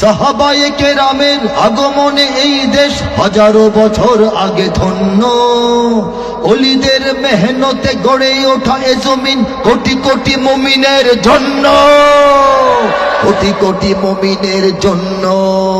সাহাবায়ে কেরামের আগমনে এই দেশ হাজারো বছর আগে ধন্য। অলিদের মেহনতে গড়ে ওঠা এ জমিন কোটি কোটি মমিনের জন্য। কোটি কোটি মমিনের জন্য।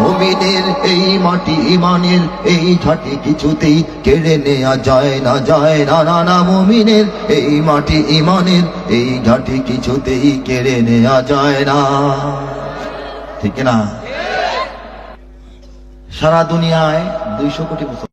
মুমিনের এই মাটি ইমানের, এই ঝাঁটি কিছুতেই কেড়ে নেয়া যায় না যায় না না না, মুমিনের এই মাটি ইমানের, এই ঝাঁটি কিছুতেই কেড়ে নেয়া যায় না। ঠিক না সারা দুনিয়ায় দুইশো কোটি